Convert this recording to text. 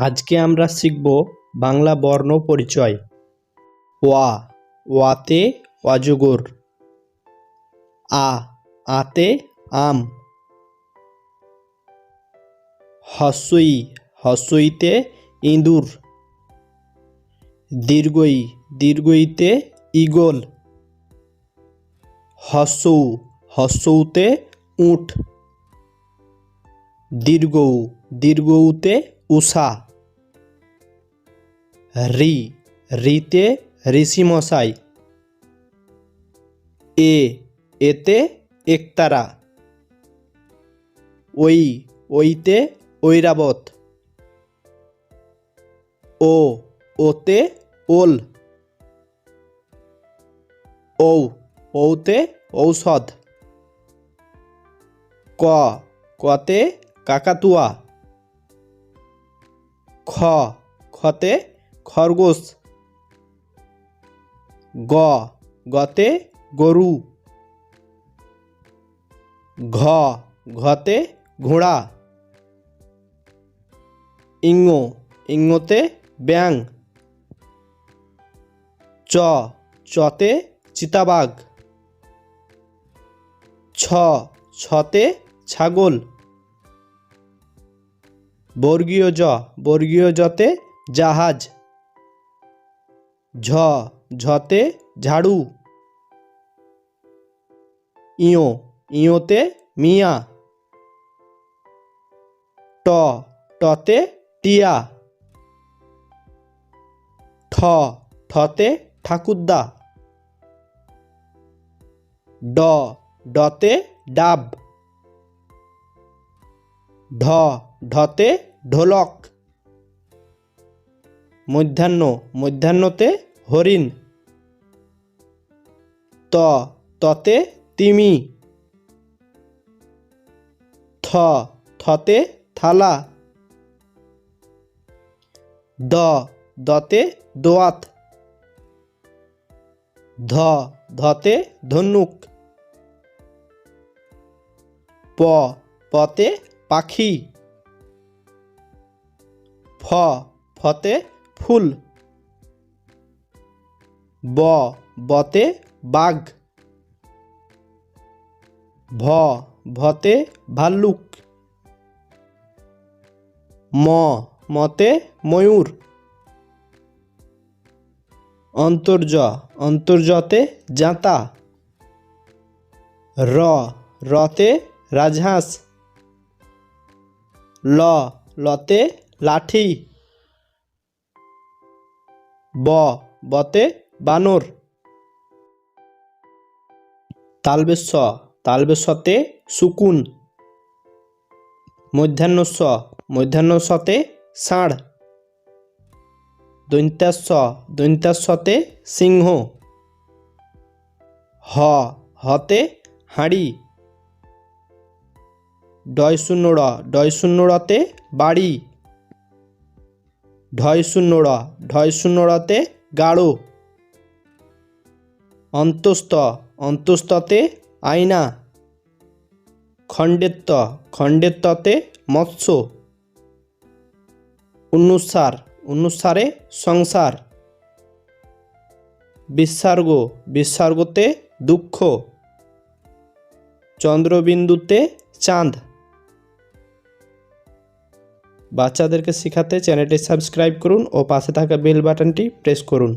আজকে আমরা শিখব বাংলা বর্ণ পরিচয়। ওয়া, ওয়াতে অজগর। আ, আতে আম। হসই, হসইতে ইঁদুর। দীর্ঘই, দীর্ঘইতে ঈগল। হসৌ, হসৌতে উট। দীর্ঘৌ, দীর্ঘৌতে উষা। রি, রিতে ঋষিমশাই। এ, এতে একতারা। ওই, ওইতে ঐরাবত। ও, ওতে ওল। ঔ, ঔতে ঔষধ। ক, কতে কাকাতুয়া। খ, খতে খরগোশ, গ, গতে গরু, ঘ, ঘতে ঘোড়া ইঙ্গ ইঙ্গতে ব্যাং চ, চতে চিতাবাঘ, ছ, ছতে ছাগল। বর্গীয় জ, বর্গীয় জতে জাহাজ, ঝ, ঝতে ঝাড়ু, ইয়ো, ইয়োতে মিয়া, ট, টতে টিয়া, ঠ ঠতে ঠাকুরদা, ড, ডতে ডাব, ঢ ঢতে ঢোলক। মধ্যাহ্ন, মধ্যাহ্নতে হরিণ। ত, ততে তিমি। থ, থতে থালা। দ, দতে দোয়াত। ধ, ধতে ধনুক। প, পতে পাখি। ফ, ফতে ফুল। ব, বতে বাঘ। ভ, ভতে ভাল্লুক। ম, মতে ময়ূর। অন্তর্জ অন্তর্জতে জাঁতা। র, রতে রাজহাঁস। ল, লতে লাঠি। ব, বতে বানর। তালবেশ, তালবেশতে শুকুন মধ্যাহ্নস্ব মধ্যাহ্নস্বতে ষাঁড়। দন্ত্যাস্ব দন্ত্যাস্বতে সিংহ। হ, হতে হাঁড়ি। ডয় শূন্য বাড়ি। ঢয় শূন্য র ঢয় গাঢ়। অন্তস্থ অন্তস্ততে আয়না। খণ্ডেত্ব খণ্ডেত্বতে মৎস্য। অনুসার, অনুসারে সংসার। বিসর্গ বিসর্গতে দুঃখ। চন্দ্রবিন্দুতে চাঁদ। বাচ্চাদেরকে শেখাতে চ্যানেলটি সাবস্ক্রাইব করুন ও পাশে থাকা বেল বাটনটি প্রেস করুন।